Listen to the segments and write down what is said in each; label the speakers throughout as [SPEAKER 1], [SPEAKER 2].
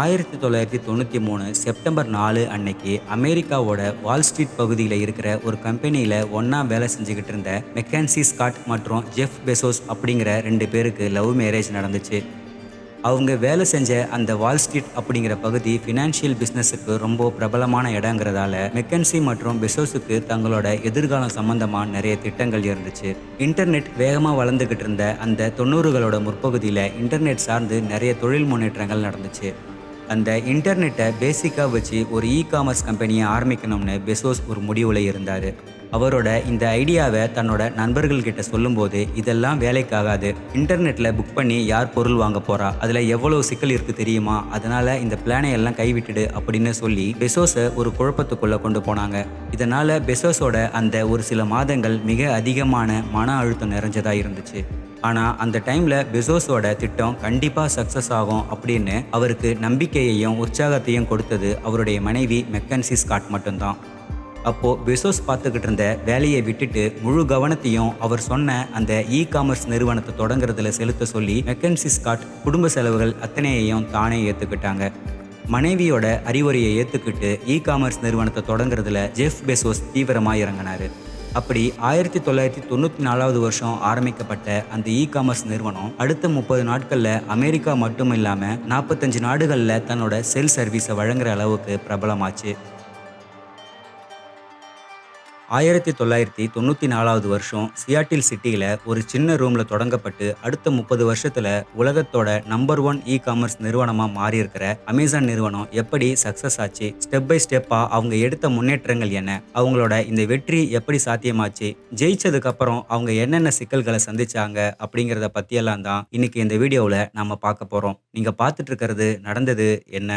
[SPEAKER 1] ஆயிரத்தி தொள்ளாயிரத்தி தொண்ணூற்றி மூணு செப்டம்பர் நாலு அன்னைக்கு அமெரிக்காவோட வால் ஸ்ட்ரீட் பகுதியில் இருக்கிற ஒரு கம்பெனியில் ஒன்றா வேலை செஞ்சுக்கிட்டு இருந்த மெக்கான்சி ஸ்காட் மற்றும் ஜெஃப் பெசோஸ் அப்படிங்கிற ரெண்டு பேருக்கு லவ் மேரேஜ் நடந்துச்சு. அவங்க வேலை செஞ்ச அந்த வால் ஸ்ட்ரீட் அப்படிங்கிற பகுதி ஃபினான்ஷியல் பிஸ்னஸுக்கு ரொம்ப பிரபலமான இடங்கிறதால மெக்கன்சி மற்றும் பெசோஸுக்கு தங்களோட எதிர்காலம் சம்பந்தமாக நிறைய திட்டங்கள் இருந்துச்சு. இன்டர்நெட் வேகமாக வளர்ந்துக்கிட்டு இருந்த அந்த தொண்ணூறுகளோட முற்பகுதியில் இன்டர்நெட் சார்ந்து நிறைய தொழில் முன்னேற்றங்கள் நடந்துச்சு. அந்த இன்டர்நெட்டை பேசிக்காக வச்சு ஒரு இ காமர்ஸ் கம்பெனியை ஆரம்பிக்கணும்னு பெசோஸ் ஒரு முடிவில் இருந்தார். அவரோட இந்த ஐடியாவை தன்னோட நண்பர்கள்கிட்ட சொல்லும்போது இதெல்லாம் வேலைக்காகாது. இன்டர்நெட்டில் புக் பண்ணி யார் பொருள் வாங்க போகிறா அதில் எவ்வளோ சிக்கல் இருக்குது தெரியுமா? அதனால் இந்த பிளானை எல்லாம் கைவிட்டுடு அப்படின்னு சொல்லி பெசோஸை ஒரு குழப்பத்துக்குள்ளே கொண்டு போனாங்க. இதனால் பெசோஸோட அந்த ஒரு சில மாதங்கள் மிக அதிகமான மன அழுத்தம் நிறைஞ்சதாக இருந்துச்சு. ஆனால் அந்த டைமில் பெசோஸோட திட்டம் கண்டிப்பாக சக்ஸஸ் ஆகும் அப்படின்னு அவருக்கு நம்பிக்கையையும் உற்சாகத்தையும் கொடுத்தது அவருடைய மனைவி மெக்கன்சி ஸ்காட் மட்டும்தான். அப்போது பெசோஸ் பார்த்துக்கிட்டு இருந்த வேலையை விட்டுட்டு முழு கவனத்தையும் அவர் சொன்ன அந்த இ காமர்ஸ் நிறுவனத்தை தொடங்குறதுல செலுத்த சொல்லி மெக்கன்சி ஸ்காட் குடும்ப செலவுகள் அத்தனையையும் தானே ஏற்றுக்கிட்டாங்க மனைவியோட அறிவுரையை ஏற்றுக்கிட்டு இ காமர்ஸ் நிறுவனத்தை தொடங்குறதுல ஜெஃப் பெசோஸ் தீவிரமாக இறங்கினார். அப்படி ஆயிரத்தி தொள்ளாயிரத்தி தொண்ணூற்றி நாலாவது வருஷம் ஆரம்பிக்கப்பட்ட அந்த இ காமர்ஸ் நிறுவனம் அடுத்த முப்பது நாட்களில் அமெரிக்கா மட்டும் இல்லாமல் நாற்பத்தஞ்சு நாடுகளில் தன்னோட செல் சர்வீஸை வழங்குற அளவுக்கு பிரபலமாச்சு. ஆயிரத்தி தொள்ளாயிரத்தி தொண்ணூற்றி நாலாவது வருஷம் சியாட்டில் சிட்டியில் ஒரு சின்ன ரூமில் தொடங்கப்பட்டு அடுத்த முப்பது வருஷத்தில் உலகத்தோட நம்பர் ஒன் இ காமர்ஸ் நிறுவனமாக மாறியிருக்கிற அமேசான் நிறுவனம் எப்படி சக்ஸஸ் ஆச்சு ஸ்டெப் பை ஸ்டெப்பாக அவங்க எடுத்த முன்னேற்றங்கள் என்ன அவங்களோட இந்த வெற்றி எப்படி சாத்தியமாச்சு ஜெயிச்சதுக்கு அப்புறம் அவங்க என்னென்ன சிக்கல்களை சந்திச்சாங்க அப்படிங்கிறத பற்றியெல்லாம் தான் இன்னைக்கு இந்த வீடியோவில் நம்ம பார்க்க போகிறோம் நீங்கள் பார்த்துட்டு இருக்கிறது நடந்தது என்ன?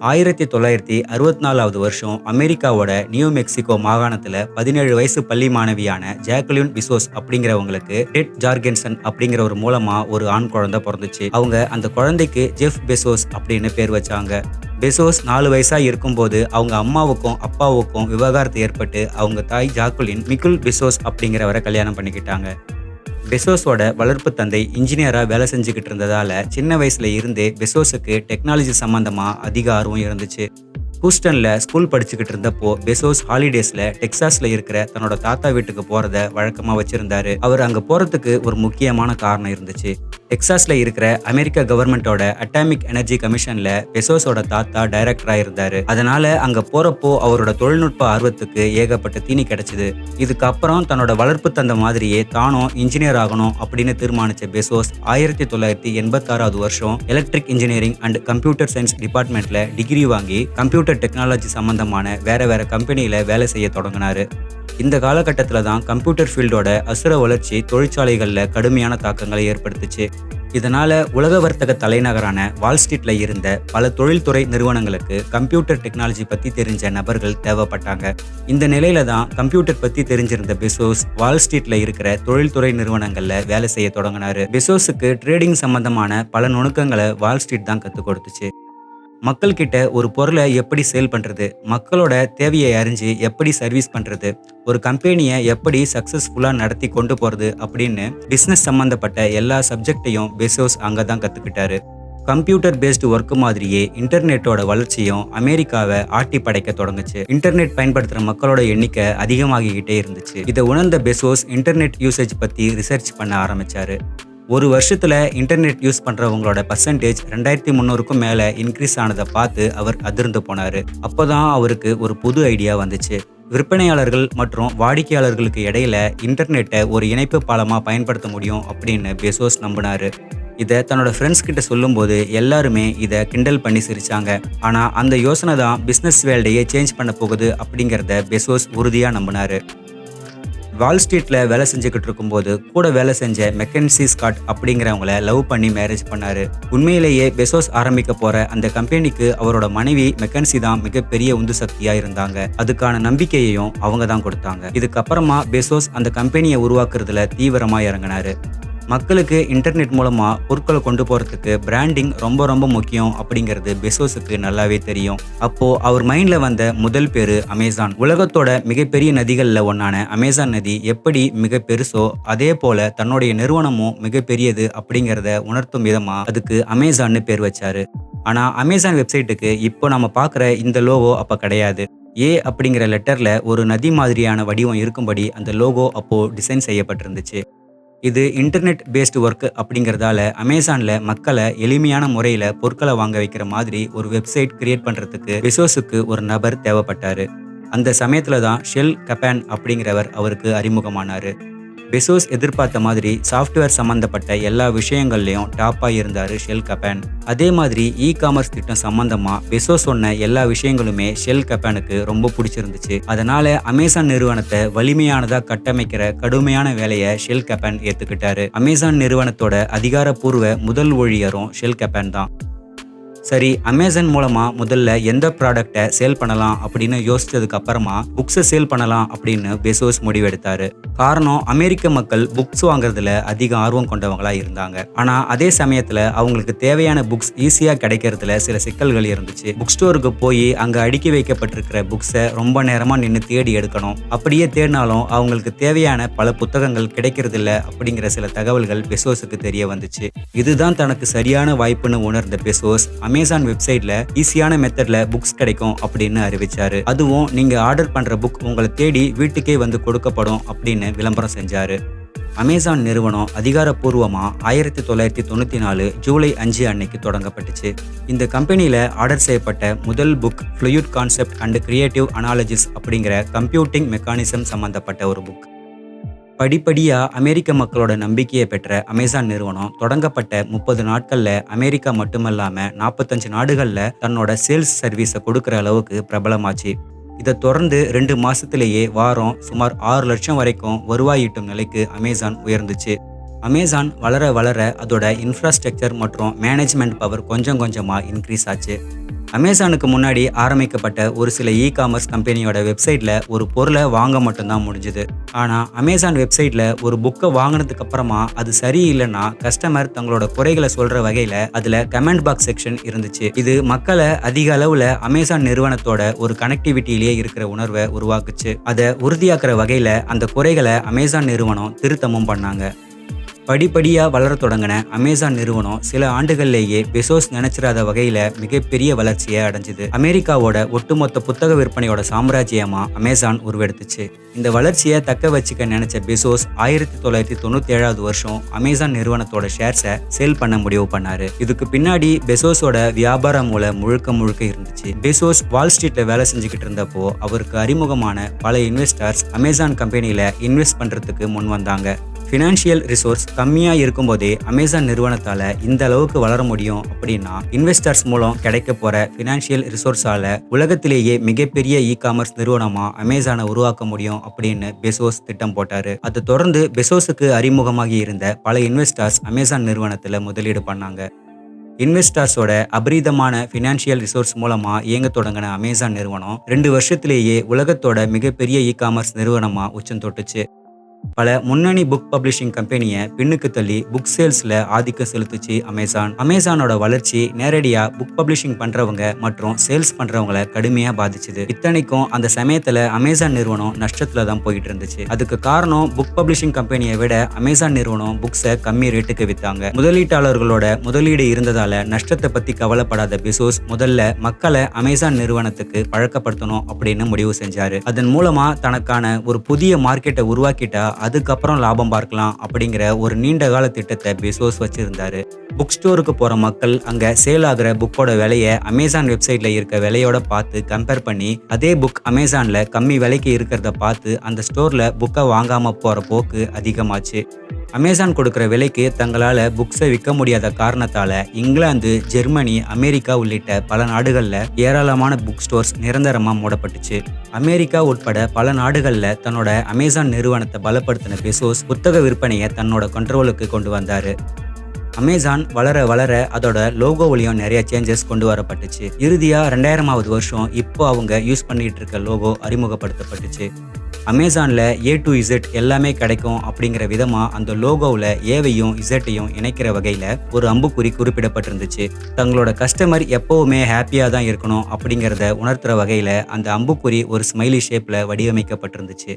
[SPEAKER 1] ஆயிரத்தி தொள்ளாயிரத்தி அறுபத்தி நாலாவது வருஷம் அமெரிக்காவோட நியூ மெக்சிகோ மாகாணத்தில் பதினேழு வயசு பள்ளி மாணவியான ஜாக்லின் விசோஸ் அப்படிங்கிறவங்களுக்கு டெட் ஜார்கென்சன் அப்படிங்கிற ஒரு மூலமா ஒரு ஆண் குழந்தை பிறந்துச்சு. அவங்க அந்த குழந்தைக்கு ஜெஃப் பெசோஸ் அப்படின்னு பேர் வச்சாங்க. பெசோஸ் நாலு வயசா இருக்கும்போது அவங்க அம்மாவுக்கும் அப்பாவுக்கும் விவகாரத்து ஏற்பட்டு அவங்க தாய் ஜாக்குலின் மிகுல் பெசோஸ் அப்படிங்கிறவரை கல்யாணம் பண்ணிக்கிட்டாங்க. பெசோஸோட வளர்ப்பு தந்தை இன்ஜினியராக வேலை செஞ்சுக்கிட்டு இருந்ததால் சின்ன வயசுல இருந்தே பெசோஸுக்கு டெக்னாலஜி சம்மந்தமாக அதிக ஆர்வம் இருந்துச்சு. ஹூஸ்டனில் ஸ்கூல் படிச்சுக்கிட்டு இருந்தப்போ பெசோஸ் ஹாலிடேஸில் டெக்ஸாஸில் இருக்கிற தன்னோட தாத்தா வீட்டுக்கு போகிறத வழக்கமாக வச்சுருந்தாரு. அவர் அங்கே போகிறதுக்கு ஒரு முக்கியமான காரணம் இருந்துச்சு. டெக்சாஸில் இருக்கிற அமெரிக்க கவர்மெண்டோட அட்டாமிக் எனர்ஜி கமிஷனில் பெசோஸோட தாத்தா டைரக்டராக இருந்தார். அதனால அங்கே போகிறப்போ அவரோட தொழில்நுட்ப ஆர்வத்துக்கு ஏகப்பட்ட தீனி கிடச்சிது. இதுக்கப்புறம் தன்னோட வளர்ப்பு தந்த மாதிரியே தானும் இன்ஜினியர் ஆகணும் அப்படின்னு தீர்மானிச்ச பெசோஸ் ஆயிரத்தி தொள்ளாயிரத்தி எண்பத்தாறாவது வருஷம் electric engineering and computer science டிபார்ட்மெண்ட்டில் டிகிரி வாங்கி கம்ப்யூட்டர் டெக்னாலஜி சம்பந்தமான வேற வேற கம்பெனியில் வேலை செய்ய தொடங்கினார். இந்த காலகட்டத்தில் தான் கம்ப்யூட்டர் ஃபீல்டோட அசுர வளர்ச்சி தொழிற்சாலைகளில் கடுமையான தாக்கங்களை ஏற்படுத்துச்சு. இதனால உலக வர்த்தக தலைநகரான வால் ஸ்ட்ரீட்ல இருந்த பல தொழில்துறை நிறுவனங்களுக்கு கம்ப்யூட்டர் டெக்னாலஜி பத்தி தெரிஞ்ச நபர்கள் தேவைப்பட்டாங்க. இந்த நிலையில தான் கம்ப்யூட்டர் பத்தி தெரிஞ்சிருந்த பெசோஸ் வால் ஸ்ட்ரீட்ல இருக்கிற தொழில்துறை நிறுவனங்கள்ல வேலை செய்ய தொடங்கினாரு. பெசோஸுக்கு ட்ரேடிங் சம்பந்தமான பல நுணுக்கங்களை வால் ஸ்ட்ரீட் தான் கற்றுக் கொடுத்துச்சு. மக்கள்கிட்ட ஒரு பொருளை எப்படி சேல் பண்ணுறது மக்களோட தேவையை அறிஞ்சு எப்படி சர்வீஸ் பண்ணுறது ஒரு கம்பெனியை எப்படி சக்ஸஸ்ஃபுல்லாக நடத்தி கொண்டு போகிறது அப்படின்னு பிஸ்னஸ் சம்மந்தப்பட்ட எல்லா சப்ஜெக்டையும் பெசோஸ் அங்கே தான் கற்றுக்கிட்டாரு கம்ப்யூட்டர் பேஸ்டு ஒர்க் மாதிரியே இன்டர்நெட்டோட வளர்ச்சியும் அமெரிக்காவை ஆட்டி படைக்க தொடங்குச்சு. இன்டர்நெட் பயன்படுத்துகிற மக்களோட எண்ணிக்கை அதிகமாகிக்கிட்டே இருந்துச்சு. இதை உணர்ந்த பெசோஸ் இன்டர்நெட் யூசேஜ் பற்றி ரிசர்ச் பண்ண ஆரம்பித்தார் ஒரு வருஷத்தில் இன்டர்நெட் யூஸ் பண்ணுறவங்களோட பர்சன்டேஜ் ரெண்டாயிரத்தி முந்நூறுக்கும் மேலே இன்க்ரீஸ் ஆனதை பார்த்து அவர் அதிர்ந்து போனார். அப்போ தான் அவருக்கு ஒரு புது ஐடியா வந்துச்சு. விற்பனையாளர்கள் மற்றும் வாடிக்கையாளர்களுக்கு இடையில இன்டர்நெட்டை ஒரு இணைப்பு பாலமாக பயன்படுத்த முடியும் அப்படின்னு பெசோஸ் நம்பினாரு. இதை தன்னோட ஃப்ரெண்ட்ஸ் கிட்ட சொல்லும்போது எல்லாருமே இதை கிண்டல் பண்ணி சிரிச்சாங்க. ஆனால் அந்த யோசனை தான் பிஸ்னஸ் வேல்டையே சேஞ்ச் பண்ண போகுது அப்படிங்கிறத பெசோஸ் உறுதியாக நம்பினாரு. வால் ஸ்ட்ரீட்ல வேலை செஞ்சுக்கிட்டு இருக்கும்போது கூட வேலை செஞ்ச மெக்கன்சி ஸ்காட் அப்படிங்கிறவங்கள லவ் பண்ணி மேரேஜ் பண்ணாரு. உண்மையிலேயே பெசோஸ் ஆரம்பிக்க போற அந்த கம்பெனிக்கு அவரோட மனைவி மெக்கன்சி தான் மிகப்பெரிய உந்து சக்தியா இருந்தாங்க. அதுக்கான நம்பிக்கையையும் அவங்க தான் கொடுத்தாங்க. இதுக்கப்புறமா பெசோஸ் அந்த கம்பெனியை உருவாக்குறதுல தீவிரமா இறங்கினாரு. மக்களுக்கு இன்டர்நெட் மூலமாக பொருட்களை கொண்டு போகிறதுக்கு பிராண்டிங் ரொம்ப ரொம்ப முக்கியம் அப்படிங்கிறது பெசோஸுக்கு நல்லாவே தெரியும். அப்போது அவர் மைண்டில் வந்த முதல் பேர் அமேசான். உலகத்தோட மிகப்பெரிய நதிகளில் ஒன்றான அமேசான் நதி எப்படி மிக பெருசோ அதே போல தன்னுடைய நிறுவனமும் மிகப்பெரியது அப்படிங்கிறத உணர்த்தும் விதமாக அதுக்கு அமேசான்னு பேர் வச்சாரு. ஆனால் அமேசான் வெப்சைட்டுக்கு இப்போ நம்ம பார்க்குற இந்த லோகோ அப்போ கிடையாது. ஏ அப்படிங்கிற லெட்டரில் ஒரு நதி மாதிரியான வடிவம் இருக்கும்படி அந்த லோகோ அப்போது டிசைன் செய்யப்பட்டிருந்துச்சு. இது இன்டர்நெட் பேஸ்டு ஒர்க் அப்படிங்கிறதால அமேசானில் மக்களை எளிமையான முறையில் பொருட்களை வாங்க வைக்கிற மாதிரி ஒரு வெப்சைட் கிரியேட் பண்ணுறதுக்கு பிசோஸுக்கு ஒரு நபர் தேவைப்பட்டார். அந்த சமயத்தில் தான் ஷெல் கப்பேன் அப்படிங்கிறவர் அவருக்கு அறிமுகமானார். பெசோஸ் எதிர்பார்த்த மாதிரி சாஃப்ட்வேர் சம்மந்தப்பட்ட எல்லா விஷயங்கள்லையும் டாப்பாக இருந்தார் ஷெல் கப்பேன் அதே மாதிரி இ காமர்ஸ் திட்டம் சம்பந்தமா பெசோஸ் சொன்ன எல்லா விஷயங்களுமே ஷெல் கப்பேனுக்கு ரொம்ப பிடிச்சிருந்துச்சு. அதனால அமேசான் நிறுவனத்தை வலிமையானதாக கட்டமைக்கிற கடுமையான வேலையை ஷெல் கப்பேன் ஏற்றுக்கிட்டாரு அமேசான் நிறுவனத்தோட அதிகாரப்பூர்வ முதல் ஊழியரும் ஷெல் கப்பேன் தான். சரி அமேசான் மூலமா முதல்ல எந்த ப்ராடக்டை சேல் பண்ணலாம் அப்படின்னு யோசிச்சதுக்கு அப்புறமா புக்ஸை சேல் பண்ணலாம் அப்படின்னு பெசோஸ் முடிவெடுத்தாரு. காரணம் அமெரிக்க மக்கள் புக்ஸ் வாங்குறதுல அதிக ஆர்வம் கொண்டவங்களா இருந்தாங்க. ஆனா அதே சமயத்துல அவங்களுக்கு தேவையான புக்ஸ் ஈஸியா கிடைக்கிறதுல சில சிக்கல்கள் இருந்துச்சு. புக் ஸ்டோருக்கு போய் அங்க அடுக்கி வைக்கப்பட்டிருக்கிற புக்ஸை ரொம்ப நேரமா நின்று தேடி எடுக்கணும். அப்படியே தேடினாலும் அவங்களுக்கு தேவையான பல புத்தகங்கள் கிடைக்கிறது இல்ல அப்படிங்கிற சில தகவல்கள் பெசோஸுக்கு தெரிய வந்துச்சு. இதுதான் தனக்கு சரியான வாய்ப்புன்னு உணர்ந்த பெசோஸ் அமேசான் வெப்சைட்ல ஈஸியான மெத்தட்ல புக்ஸ் கிடைக்கும் அப்படின்னு அறிவிச்சாரு. அதுவும் நீங்க ஆர்டர் பண்ற புக் உங்களை தேடி வீட்டுக்கே வந்து கொடுக்கப்படும் அப்படின்னு விளம்பரம் செஞ்சாரு. அமேசான் நிறுவனம் அதிகாரப்பூர்வமா ஆயிரத்தி தொள்ளாயிரத்தி தொண்ணூற்றி நாலு ஜூலை அஞ்சு அன்னைக்கு தொடங்கப்பட்டுச்சு. இந்த கம்பெனியில் ஆர்டர் செய்யப்பட்ட முதல் book fluid concepts and creative analogies அப்படிங்கிற கம்ப்யூட்டிங் மெக்கானிசம் சம்பந்தப்பட்ட ஒரு புக் படிப்படியாக அமெரிக்க மக்களோட நம்பிக்கையை பெற்ற அமேசான் நிறுவனம் தொடங்கப்பட்ட முப்பது நாட்களில் அமெரிக்கா மட்டுமல்லாமல் நாற்பத்தஞ்சு நாடுகளில் தன்னோட சேல்ஸ் சர்வீஸை கொடுக்குற அளவுக்கு பிரபலமாச்சு. இதை தொடர்ந்து ரெண்டு மாசத்திலேயே வாரம் சுமார் ஆறு லட்சம் வரைக்கும் வருவாயிட்டும் நிலைக்கு அமேசான் உயர்ந்துச்சு. அமேசான் வளர வளர அதோட இன்ஃப்ராஸ்ட்ரக்சர் மற்றும் மேனேஜ்மெண்ட் பவர் கொஞ்சம் கொஞ்சமாக இன்க்ரீஸ் ஆச்சு. அமேசானுக்கு முன்னாடி ஆரம்பிக்கப்பட்ட ஒரு சில இ காமர்ஸ் கம்பெனியோட வெப்சைட்டில் ஒரு பொருளை வாங்க மட்டும்தான் முடிஞ்சுது. ஆனால் அமேசான் வெப்சைட்டில் ஒரு புக்கை வாங்கினதுக்கு அப்புறமா அது சரியில்லைன்னா கஸ்டமர் தங்களோட குறைகளை சொல்கிற வகையில் அதில் கமெண்ட் பாக்ஸ் செக்ஷன் இருந்துச்சு. இது மக்களை அதிக அளவில் அமேசான் நிறுவனத்தோட ஒரு கனெக்டிவிட்டியிலேயே இருக்கிற உணர்வை உருவாக்குச்சு. அதை உறுதியாக்குற வகையில் அந்த குறைகளை அமேசான் நிறுவனம் திருத்தமும் பண்ணாங்க. படிப்படியாக வளர தொடங்கின அமேசான் நிறுவனம் சில ஆண்டுகள்லேயே பெசோஸ் நினைச்சிராத வகையில் மிகப்பெரிய வளர்ச்சியை அடைஞ்சுது. அமெரிக்காவோட ஒட்டுமொத்த புத்தக விற்பனையோட சாம்ராஜ்யமா அமேசான் உருவெடுத்துச்சு. இந்த வளர்ச்சியை தக்க வச்சுக்க நினைச்ச பெசோஸ் ஆயிரத்தி தொள்ளாயிரத்தி தொண்ணூத்தி ஏழாவது வருஷம் அமேசான் நிறுவனத்தோட ஷேர்ஸை சேல் பண்ண முடிவு பண்ணாரு. இதுக்கு பின்னாடி பெசோஸோட வியாபார மூலம் முழுக்க முழுக்க இருந்துச்சு. பெசோஸ் வால் ஸ்ட்ரீட்ல வேலை செஞ்சுக்கிட்டு இருந்தப்போ அவருக்கு அறிமுகமான பல இன்வெஸ்டர்ஸ் அமேசான் கம்பெனியில இன்வெஸ்ட் பண்றதுக்கு முன் வந்தாங்க. ஃபினான்ஷியல் ரிசோர்ஸ் கம்மியாக இருக்கும்போதே அமேசான் நிறுவனத்தால் இந்த அளவுக்கு வளர முடியும் அப்படின்னா இன்வெஸ்டர்ஸ் மூலம் கிடைக்க போகிற ஃபினான்ஷியல் ரிசோர்ஸால் உலகத்திலேயே மிகப்பெரிய இ காமர்ஸ் நிறுவனமாக அமேசானை உருவாக்க முடியும் அப்படின்னு பெசோஸ் திட்டம் போட்டார். அதை தொடர்ந்து பெசோஸுக்கு அறிமுகமாகி இருந்த பல இன்வெஸ்டர்ஸ் அமேசான் நிறுவனத்தில் முதலீடு பண்ணாங்க. இன்வெஸ்டர்ஸோட அபரீதமான ஃபினான்ஷியல் ரிசோர்ஸ் மூலமா இயங்க தொடங்கின அமேசான் நிறுவனம் ரெண்டு வருஷத்திலேயே உலகத்தோட மிகப்பெரிய இ காமர்ஸ் நிறுவனமா உச்சம் தொட்டுச்சு. பல முன்னணி புக் பப்ளிஷிங் கம்பெனியை பின்னுக்கு தள்ளி புக் சேல்ஸில் ஆதிக்கம் செலுத்துச்சு அமேசான் அமேசானோட வளர்ச்சி நேரடியாக புக் பப்ளிஷிங் பண்ணுறவங்க மற்றும் சேல்ஸ் பண்ணுறவங்கள கடுமையாக பாதிச்சுது. இத்தனைக்கும் அந்த சமயத்தில் அமேசான் நிறுவனம் நஷ்டத்தில் தான் போயிட்டு இருந்துச்சு. அதுக்கு காரணம் புக் பப்ளிஷிங் கம்பெனியை விட அமேசான் நிறுவனம் புக்ஸை கம்மி ரேட்டுக்கு வித்தாங்க. முதலீட்டாளர்களோட முதலீடு இருந்ததால நஷ்டத்தை பற்றி கவலைப்படாத பிசோஸ் முதல்ல மக்களை அமேசான் நிறுவனத்துக்கு பழக்கப்படுத்தணும் அப்படின்னு முடிவு செஞ்சாரு. அதன் மூலமாக தனக்கான ஒரு புதிய மார்க்கெட்டை உருவாக்கிட்டா அதுக்கப்புறம் லாபம் பார்க்கலாம் அப்படிங்கிற ஒரு நீண்ட கால திட்டத்தை பெசோஸ் வச்சிருந்தாரு. புக் ஸ்டோருக்கு போகிற மக்கள் அங்கே சேல் ஆகிற புக்கோட விலையை அமேசான் வெப்சைட்ல இருக்க விலையோட பார்த்து கம்பேர் பண்ணி அதே புக் அமேசானில் கம்மி விலைக்கு இருக்கிறத பார்த்து அந்த ஸ்டோரில் புக்கை வாங்காமல் போகிற போக்கு அதிகமாச்சு. அமேசான் கொடுக்குற விலைக்கு தங்களால் புக்ஸை விற்க முடியாத காரணத்தால் இங்கிலாந்து ஜெர்மனி அமெரிக்கா உள்ளிட்ட பல நாடுகளில் ஏராளமான புக் ஸ்டோர்ஸ் நிரந்தரமாக மூடப்பட்டுச்சு. அமெரிக்கா உட்பட பல நாடுகளில் தன்னோட அமேசான் நிறுவனத்தை பலப்படுத்தின பெசோஸ் புத்தக விற்பனையை தன்னோட கண்ட்ரோலுக்கு கொண்டு வந்தார். அமேசான் வளர வளர அதோட லோகோவிலையும் நிறைய சேஞ்சஸ் கொண்டு வரப்பட்டுச்சு. இறுதியாக ரெண்டாயிரமாவது வருஷம் இப்போ அவங்க யூஸ் பண்ணிட்டு இருக்க லோகோ அறிமுகப்படுத்தப்பட்டுச்சு. அமேசானில் ஏ டு இசட் எல்லாமே கிடைக்கும் அப்படிங்கிற விதமாக அந்த லோகோவில் ஏவையும் இசட்டையும் இணைக்கிற வகையில் ஒரு அம்புக்குறி குறிப்பிடப்பட்டிருந்துச்சு. தங்களோட கஸ்டமர் எப்போவுமே ஹாப்பியாக தான் இருக்கணும் அப்படிங்கிறத உணர்த்துற வகையில் அந்த அம்புக்குறி ஒரு ஸ்மைலி ஷேப்பில் வடிவமைக்கப்பட்டிருந்துச்சு.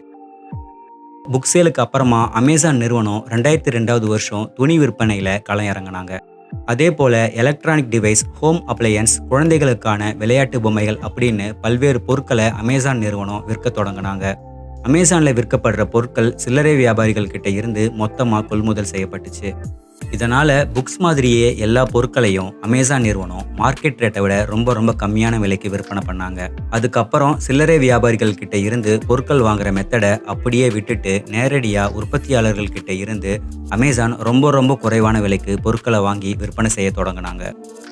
[SPEAKER 1] புக் சேலுக்கு அப்புறமா அமேசான் நிறுவனம் ரெண்டாயிரத்தி ரெண்டாவது வருஷம் துணி விற்பனையில் களம் இறங்கினாங்க அதே போல எலக்ட்ரானிக் டிவைஸ் ஹோம் அப்ளையன்ஸ் குழந்தைகளுக்கான விளையாட்டு பொம்மைகள் அப்படின்னு பல்வேறு பொருட்களை அமேசான் நிறுவனம் விற்க தொடங்கினாங்க. அமேசானில் விற்கப்படுற பொருட்கள் சில்லறை வியாபாரிகள் கிட்ட இருந்து மொத்தமாக கொள்முதல் செய்யப்பட்டுச்சு. இதனால புக்ஸ் மாதிரியே எல்லா பொருட்களையும் அமேசான் நிறுவனம் மார்க்கெட் ரேட்டை விட ரொம்ப ரொம்ப கம்மியான விலைக்கு விற்பனை பண்ணாங்க. அதுக்கப்புறம் சில்லறை வியாபாரிகள் கிட்ட இருந்து பொருட்கள் வாங்குற மெத்தடை அப்படியே விட்டுட்டு நேரடியா உற்பத்தியாளர்கள் கிட்ட இருந்து அமேசான் ரொம்ப ரொம்ப குறைவான விலைக்கு பொருட்களை வாங்கி விற்பனை செய்ய தொடங்கினாங்க.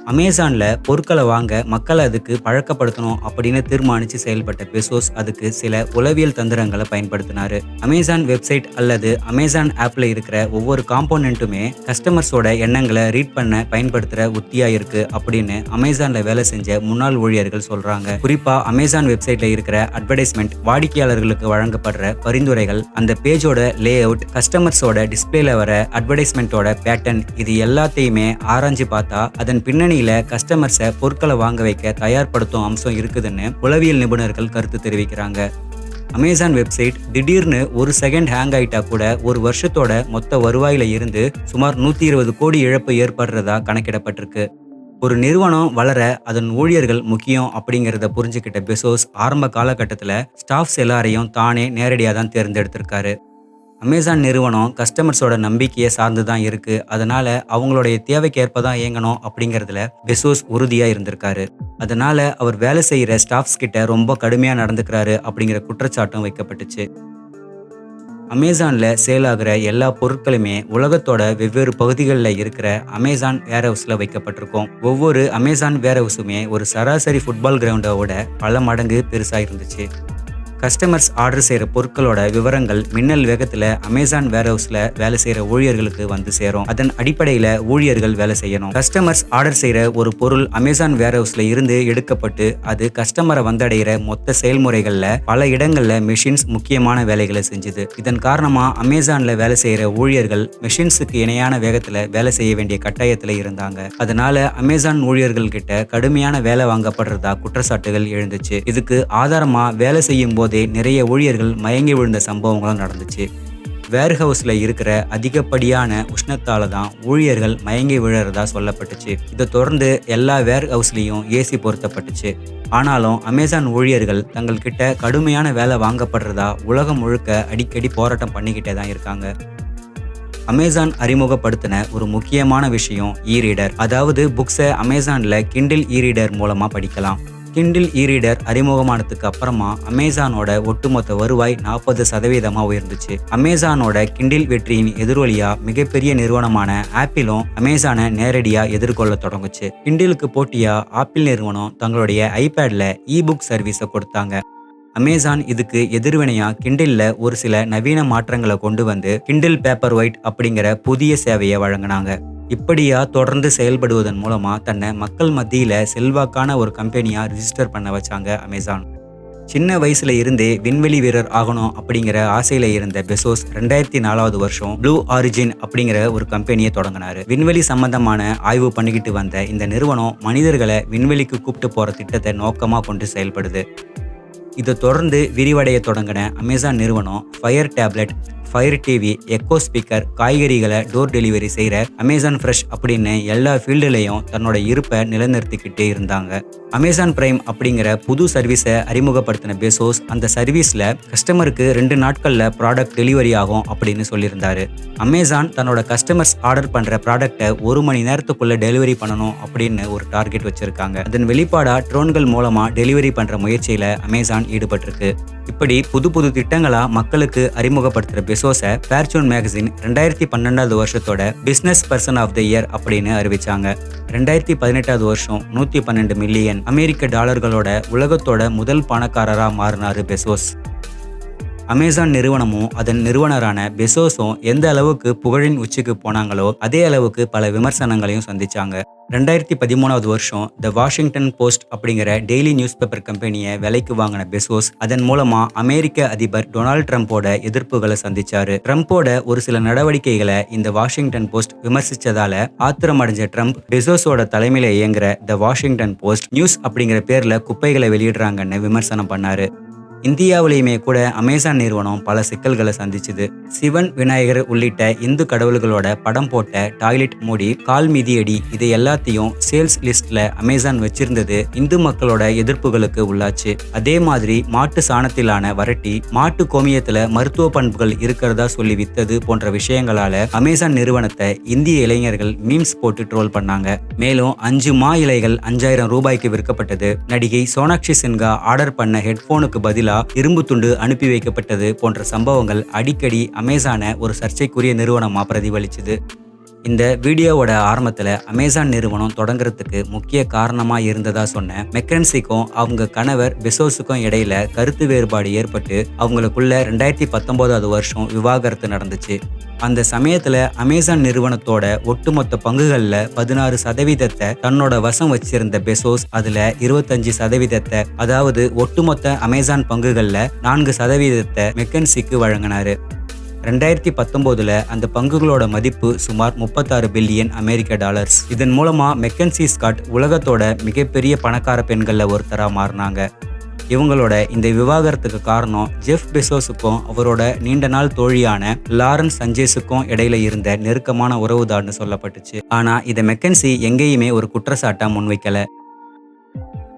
[SPEAKER 1] அமேசான்ல பொருட்களை வாங்க மக்களை அதுக்கு பழக்கப்படுத்தணும் அப்படின்னு தீர்மானிச்சு செயல்பட்ட பெசோஸ் அதுக்கு சில உளவியல் தந்திரங்களை பயன்படுத்தினாரு. அமேசான் வெப்சைட் அல்லது அமேசான் ஆப்ல இருக்கிற ஒவ்வொரு காம்போனென்ட்டுமே கஸ்டமர்ஸோட எண்ணங்களை ரீட் பண்ண பயன்படுத்துகிற உத்தியா இருக்கு அப்படின்னு அமேசானில் வேலை செஞ்ச முன்னாள் ஊழியர்கள் சொல்கிறாங்க குறிப்பாக அமேசான் வெப்சைட்ல இருக்கிற அட்வர்டைஸ்மெண்ட் வாடிக்கையாளர்களுக்கு வழங்கப்படுற பரிந்துரைகள் அந்த பேஜோட லே அவுட் கஸ்டமர்ஸோட டிஸ்பிளேல வர அட்வர்டைஸ்மெண்ட்டோட பேட்டர்ன் இது எல்லாத்தையுமே ஆராய்ஞ்சு பார்த்தா அதன் பின்னணியில் கஸ்டமர்ஸை பொருட்களை வாங்க வைக்க தயார்படுத்தும் அம்சம் இருக்குதுன்னு உளவியல் நிபுணர்கள் கருத்து தெரிவிக்கிறாங்க. அமேசான் வெப்சைட் திடீர்னு ஒரு செகண்ட் ஹேங் ஆயிட்டா கூட ஒரு வருஷத்தோட மொத்த வருவாயில இருந்து சுமார் நூத்தி இருபது கோடி இழப்பு ஏற்படுறதா கணக்கிடப்பட்டிருக்கு. ஒரு நிறுவனம் வளர அதன் ஊழியர்கள் முக்கியம் அப்படிங்கிறத புரிஞ்சுக்கிட்ட பெசோஸ் ஆரம்ப காலகட்டத்தில் ஸ்டாஃப்ஸ் எல்லாரையும் தானே நேரடியாக தான் தேர்ந்தெடுத்திருக்காரு. அமேசான் நிறுவனம் கஸ்டமர்ஸோட நம்பிக்கையை சார்ந்து தான் இருக்கு. அதனால அவங்களுடைய தேவைக்கேற்ப தான் இயங்கணும் அப்படிங்கிறதுல பெசோஸ் உறுதியா இருந்திருக்காரு. அதனால அவர் வேலை செய்யற ஸ்டாஃப்ஸ் கிட்ட ரொம்ப கடுமையா நடந்துக்கிறாரு அப்படிங்கிற குற்றச்சாட்டும் வைக்கப்பட்டுச்சு. அமேசான்ல சேல் ஆகிற எல்லா பொருட்களுமே உலகத்தோட வெவ்வேறு பகுதிகளில் இருக்கிற அமேசான் வேர் ஹவுஸ்ல வைக்கப்பட்டிருக்கும். ஒவ்வொரு அமேசான் வேர் ஹவுஸுமே ஒரு சராசரி ஃபுட்பால் கிரவுண்டோட பல மடங்கு பெருசா இருந்துச்சு. கஸ்டமர்ஸ் ஆர்டர் செய்கிற பொருட்களோட விவரங்கள் மின்னல் வேகத்தில் அமேசான் வேர்ஹவுஸில் வேலை செய்கிற ஊழியர்களுக்கு வந்து சேரும். அதன் அடிப்படையில் ஊழியர்கள் வேலை செய்யணும். கஸ்டமர்ஸ் ஆர்டர் செய்கிற ஒரு பொருள் அமேசான் வேர்ஹவுஸில் இருந்து எடுக்கப்பட்டு அது கஸ்டமரை வந்தடைகிற மொத்த செயல்முறைகளில் பல இடங்களில் மெஷின்ஸ் முக்கியமான வேலைகளை செஞ்சுது. இதன் காரணமாக அமேசானில் வேலை செய்கிற ஊழியர்கள் மெஷின்ஸுக்கு இணையான வேகத்தில் வேலை செய்ய வேண்டிய கட்டாயத்தில் இருந்தாங்க. அதனால அமேசான் ஊழியர்கள் கிட்ட கடுமையான வேலை வாங்கப்படுறதா குற்றச்சாட்டுகள் எழுந்துச்சு. இதுக்கு ஆதாரமாக வேலை செய்யும் போது நிறைய ஊழியர்கள் மயங்கி விழுந்த சம்பவங்களும் நடந்துச்சு. வேர்ஹவுஸில் இருக்கிற அதிகப்படியான உஷ்ணத்தால் தான் ஊழியர்கள் மயங்கி விழுறதா சொல்லப்பட்டுச்சு. இதை தொடர்ந்து எல்லா வேர் ஹவுஸ்லேயும் ஏசி பொருத்தப்பட்டுச்சு. ஆனாலும் அமேசான் ஊழியர்கள் தங்கள் கிட்ட கடுமையான வேலை வாங்கப்படுறதா உலகம் முழுக்க அடிக்கடி போராட்டம் பண்ணிக்கிட்டே தான் இருக்காங்க. அமேசான் அறிமுகப்படுத்தின ஒரு முக்கியமான விஷயம் இ ரீடர் அதாவது புக்ஸை அமேசானில் கிண்டில் இ ரீடர் மூலமாக படிக்கலாம். கிண்டில் இ ரீடர் அறிமுகமானதுக்கு அப்புறமா அமேசானோட ஒட்டுமொத்த வருவாய் நாற்பது சதவீதமாக உயர்ந்துச்சு. அமேசானோட கிண்டில் வெற்றியின் எதிரொலியா மிகப்பெரிய நிறுவனமான ஆப்பிளும் அமேசானை நேரடியாக எதிர்கொள்ள தொடங்குச்சு. கிண்டிலுக்கு போட்டியா ஆப்பிள் நிறுவனம் தங்களுடைய ஐபேட்ல இ புக் சர்வீஸை கொடுத்தாங்க. அமேசான் இதுக்கு எதிர்வினையா கிண்டில்ல ஒரு சில நவீன மாற்றங்களை கொண்டு வந்து கிண்டில் பேப்பர் ஒயிட் அப்படிங்கிற புதிய சேவையை வழங்கினாங்க. இப்படியா தொடர்ந்து செயல்படுவதன் மூலமா தன்னை மக்கள் மத்தியில செல்வாக்கான ஒரு கம்பெனியா ரிஜிஸ்டர் பண்ண வச்சாங்க அமேசான் சின்ன வயசுல இருந்தே விண்வெளி வீரர் ஆகணும் அப்படிங்கிற ஆசையில இருந்த பெசோஸ் ரெண்டாயிரத்தி நாலாவது வருஷம் ப்ளூ ஆரிஜின் அப்படிங்கிற ஒரு கம்பெனியை தொடங்கினாரு. விண்வெளி சம்பந்தமான ஆய்வு பண்ணிக்கிட்டு வந்த இந்த நிறுவனம் மனிதர்களை விண்வெளிக்கு கூப்பிட்டு போற திட்டத்தை நோக்கமா கொண்டு செயல்படுது. இதை தொடர்ந்து விரிவடைய தொடங்கின அமேசான் நிறுவனம் Fire tablet Fire TV Echo speaker காய்கறிகளை டோர் டெலிவரி செய்கிற அமேசான் ஃப்ரெஷ் அப்படின்னு எல்லா ஃபீல்டுலேயும் தன்னோட இருப்பை நிலைநிறுத்திக்கிட்டே இருந்தாங்க. அமேசான் பிரைம் அப்படிங்கிற புது சர்வீஸை அறிமுகப்படுத்தின பேசோஸ் அந்த சர்வீஸில் கஸ்டமருக்கு ரெண்டு நாட்களில் ப்ராடக்ட் டெலிவரி ஆகும் அப்படின்னு சொல்லியிருந்தாரு. அமேசான் தன்னோட கஸ்டமர்ஸ் ஆர்டர் பண்ணுற ப்ராடக்ட்டை ஒரு மணி நேரத்துக்குள்ள டெலிவரி பண்ணணும் அப்படின்னு ஒரு டார்கெட் வச்சிருக்காங்க. அதன் வெளிப்பாடாக ட்ரோன்கள் மூலமாக டெலிவரி பண்ணுற முயற்சியில் அமேசான் ஈடுபட்டிருக்கு. இப்படி புது புது திட்டங்களாக மக்களுக்கு அறிமுகப்படுத்துகிற பெசோஸை ஃபேர்ச்சூன் மேகசின் ரெண்டாயிரத்தி பன்னெண்டாவது வருஷத்தோட business person of the year அப்படின்னு அறிவிச்சாங்க. ரெண்டாயிரத்தி பதினெட்டாவது வருஷம் நூற்றி பன்னெண்டு மில்லியன் அமெரிக்க டாலர்களோட உலகத்தோட முதல் பணக்காரராக மாறினார் பெசோஸ் அமேசான் நிறுவனமும் அதன் நிறுவனரான பெசோஸும் எந்த அளவுக்கு புகழின் உச்சிக்கு போனாங்களோ அதே அளவுக்கு பல விமர்சனங்களையும் சந்திச்சாங்க. ரெண்டாயிரத்தி பதிமூணாவது வருஷம் த வாஷிங்டன் போஸ்ட் அப்படிங்கிற டெய்லி நியூஸ் பேப்பர் கம்பெனியை விலைக்கு வாங்கின பெசோஸ் அதன் மூலமா அமெரிக்க அதிபர் டொனால்ட் ட்ரம்ப்போட எதிர்ப்புகளை சந்திச்சாரு. ட்ரம்ப்போட ஒரு சில நடவடிக்கைகளை இந்த வாஷிங்டன் போஸ்ட் விமர்சிச்சதால ஆத்திரமடைஞ்ச ட்ரம்ப் பெசோஸோட தலைமையில இயங்குற த வாஷிங்டன் போஸ்ட் நியூஸ் அப்படிங்கிற பேர்ல குப்பைகளை வெளியிடுறாங்கன்னு விமர்சனம் பண்ணாரு. இந்தியாவிலையுமே கூட அமேசான் நிறுவனம் பல சிக்கல்களை சந்திச்சுது. சிவன் விநாயகர் உள்ளிட்ட இந்து கடவுள்களோட படம் போட்ட டாய்லெட் மூடி கால் மிதியடி இது எல்லாத்தையும் சேல்ஸ் லிஸ்ட்ல அமேசான் வச்சிருந்தது இந்து மக்களோட எதிர்ப்புகளுக்கு உள்ளாச்சு. அதே மாதிரி மாட்டு சாணத்திலான வரட்டி மாட்டு கோமியத்துல மருத்துவ பண்புகள் இருக்கிறதா சொல்லி வித்தது போன்ற விஷயங்களால அமேசான் நிறுவனத்தை இந்திய இளைஞர்கள் மீம்ஸ் போட்டு ட்ரோல் பண்ணாங்க. மேலும் அஞ்சு மா இலைகள் அஞ்சாயிரம் ரூபாய்க்கு விற்கப்பட்டது. நடிகை சோனாக்ஷி சின்ஹா ஆர்டர் பண்ண ஹெட்போனுக்கு பதிலா இரும்பு துண்டு அனுப்பி வைக்கப்பட்டது போன்ற சம்பவங்கள் அடிக்கடி அமேசான ஒரு சர்ச்சைக்குரிய நிறுவனமா பிரதிபலிச்சுது. இந்த வீடியோவோட ஆரம்பத்தில் அமேசான் நிறுவனம் தொடங்குறதுக்கு முக்கிய காரணமாக இருந்ததா சொன்ன மெக்கன்சிக்கும் அவங்க கணவர் பெசோஸுக்கும் இடையில கருத்து வேறுபாடு ஏற்பட்டு அவங்களுக்குள்ள ரெண்டாயிரத்தி பத்தொன்பதாவது வருஷம் விவாகரத்து நடந்துச்சு. அந்த சமயத்தில் அமேசான் நிறுவனத்தோட ஒட்டுமொத்த பங்குகளில் பதினாறு சதவீதத்தை தன்னோட வசம் வச்சிருந்த பெசோஸ் அதில் இருபத்தஞ்சு சதவீதத்தை அதாவது ஒட்டுமொத்த அமேசான் பங்குகளில் நான்கு சதவீதத்தை மெக்கன்சிக்கு வழங்கினாரு. ரெண்டாயிரத்தி பத்தொம்போதுல அந்த பங்குகளோட மதிப்பு சுமார் முப்பத்தாறு பில்லியன் அமெரிக்க டாலர்ஸ். இதன் மூலமா மெக்கன்சி ஸ்காட் உலகத்தோட மிகப்பெரிய பணக்கார பெண்கள்ல ஒருத்தரா மாறினாங்க. இவங்களோட இந்த விவாகரத்துக்கு காரணம் ஜெஃப் பெசோஸுக்கும் அவரோட நீண்ட நாள் தோழியான லாரன்ஸ் சஞ்சேஸுக்கும் இடையில இருந்த நெருக்கமான உறவுதான்னு சொல்லப்பட்டுச்சு. ஆனா இதை மெக்கன்சி எங்கேயுமே ஒரு குற்றச்சாட்டா முன்வைக்கல.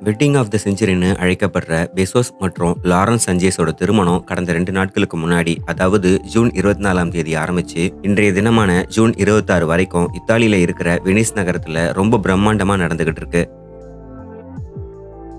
[SPEAKER 2] வெட்டிங் ஆஃப் த செஞ்சுரின்னு அழைக்கப்படுற பெசோஸ் மற்றும் லாரன்ஸ் சஞ்சேஸோட திருமணம் கடந்த ரெண்டு நாட்களுக்கு முன்னாடி அதாவது ஜூன் இருபத்தி நாலாம் தேதி ஆரம்பிச்சு இன்றைய தினமான ஜூன் இருபத்தாறு வரைக்கும் இத்தாலியில இருக்கிற வெனிஸ் நகரத்துல ரொம்ப பிரம்மாண்டமா நடந்துகிட்டு இருக்கு.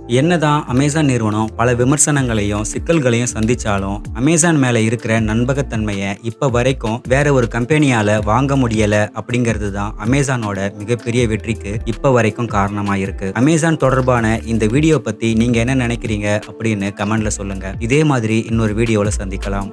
[SPEAKER 1] என்னதான் அமேசான் நிறுவனம் பல விமர்சனங்களையும் சிக்கல்களையும் சந்திச்சாலும் அமேசான் மேல இருக்கிற நண்பகத்தன்மையை இப்ப வரைக்கும் வேற ஒரு கம்பெனியால வாங்க முடியல அப்படிங்கிறது தான் அமேசானோட மிகப்பெரிய வெற்றிக்கு இப்ப வரைக்கும் காரணமா இருக்கு. அமேசான் தொடர்பான இந்த வீடியோ பத்தி நீங்க என்ன நினைக்கிறீங்க அப்படின்னு கமெண்ட்ல சொல்லுங்க. இதே மாதிரி இன்னொரு வீடியோல சந்திக்கலாம்.